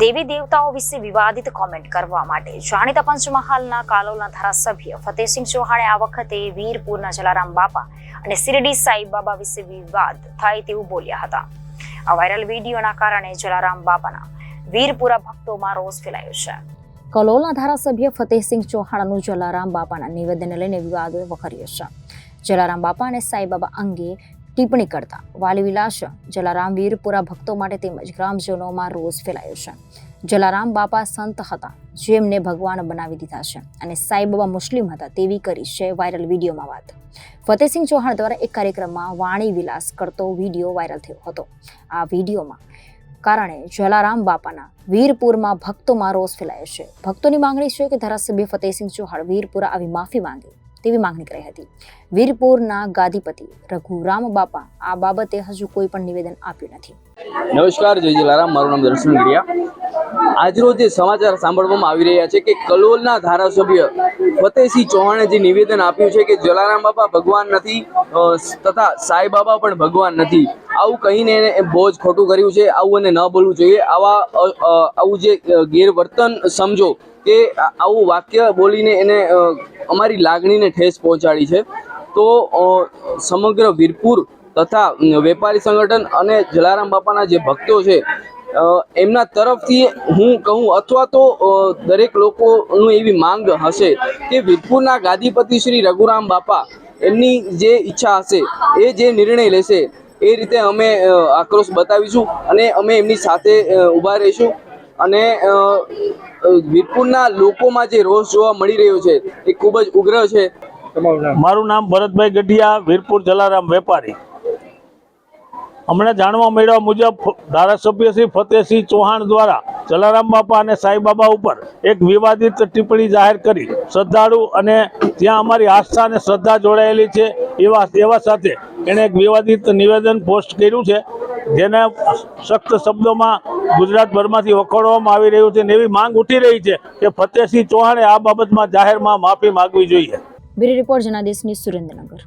દેવી દેવતાઓ વિશે વિવાદિત કોમેન્ટ કરવા માટે જાણીતા પંચમહાલના કાલોલના ધારાસભ્ય ફતેહસિંહ ચૌહાણે આ વખતે વીરપુરના જલારામ બાપા અને શિરડી સાઈ બાબા વિશે વિવાદ થાય તેવું બોલ્યા હતા. આ વાયરલ વિડીયોના કારણે જલારામ બાપાના વીરપુરા ભક્તોમાં રોષ ફેલાયો છે. કલોલના ધારાસભ્ય ફતેહસિંહ ચૌહાણનું જલારામ બાપાના નિવેદનને લઈને વિવાદ વખર્યો છે. જલારામ બાપા અને સાઈબાબા અંગે ટિપ્પણી કરતા. વાલી વિલાસ, જલારામ વીરપુરા ભક્તો માટે તેમજ ગ્રામજનોમાં રોષ ફેલાયો છે. જલારામ બાપા સંત હતા, જેમને ભગવાન બનાવી દીધા છે અને સાઈબાબા મુસ્લિમ હતા તેવી કરી છે વાયરલ વિડીયોમાં વાત. ફતેહસિંહ ચૌહાણ દ્વારા એક કાર્યક્રમમાં વાણી વિલાસ કરતો વીડિયો વાયરલ થયો હતો. આ વિડીયોમાં કારણે જલારામ બાપાના વીરપુરમાં ભક્તોમાં રોષ ફેલાયો છે. ભક્તોની માંગણી છે કે ધારાસભ્ય ફતેહસિંહ ચૌહાણ વીરપુરા આવી માફી માંગે. તેવી માંગણી કરી હતી. વીરપુરના ગાદીપતિ રઘુરામ બાપા આ બાબતે હજુ કોઈ પણ નિવેદન આપ્યું નથી. નમસ્કાર, જય જલારામ. મારું નામ દર્શન ગડિયા આજરોજ જે સમાચાર સાંભળવામાં આવી રહ્યા છે કે કલોલના ધારાસભ્ય ફતેહસિંહ ચૌહાણે જે નિવેદન આપ્યું છે કે જલારામ બાપા ભગવાન નથી તથા સાઈ બાબા પણ ભગવાન નથી. આવું કહીને એને બહુ ખોટું કર્યું છે, આવું એને ન બોલવું જોઈએ. આવા આવું જે ગેરવર્તન સમજો કે આવું વાક્ય બોલીને એને અમારી લાગણીને ઠેસ પહોંચાડી છે. તો સમગ્ર વીરપુર તથા વેપારી સંગઠન અને જલારામ બાપાના જે ભક્તો છે એમના તરફથી હું કહું અથવા તો દરેક લોકોનું એવી માંગ હશે કે વીરપુરના ગાદીપતિ શ્રી રઘુરામ બાપા એમની જે ઈચ્છા હશે એ જે નિર્ણય લેશે એ રીતે અમે આક્રોશ બતાવીશું અને અમે એમની સાથે ઊભા રહીશું. અને વીરપુરના લોકોમાં જે રોષ જોવા મળી રહ્યો છે એ ખૂબ જ ઉગ્ર છે. મારું નામ ભરતભાઈ ગઢિયા વીરપુર જલારામ વેપારી. હમણાં જાણવા મળ્યા મુજબ ધારાસભ્ય શ્રી ફતેહસિંહ ચૌહાણ દ્વારા જલારામ બાપા અને સાંઈબાબા ઉપર એક વિવાદિત ટિપ્પણી જાહેર કરી. શ્રદ્ધાળુ અને ત્યાં અમારી આસ્થા અને શ્રદ્ધા જોડાયેલી છે એવા એવા સાથે એણે એક વિવાદિત નિવેદન પોસ્ટ કર્યું છે. જેને સખ્ત શબ્દોમાં ગુજરાતભરમાંથી વખોડવામાં આવી રહ્યું છે ને એવી માંગ ઉઠી રહી છે કે ફતેહસિંહ ચૌહાણે આ બાબતમાં જાહેરમાં માફી માગવી જોઈએ. બ્યુરો રિપોર્ટ જનાદેશની સુરેન્દ્રનગર.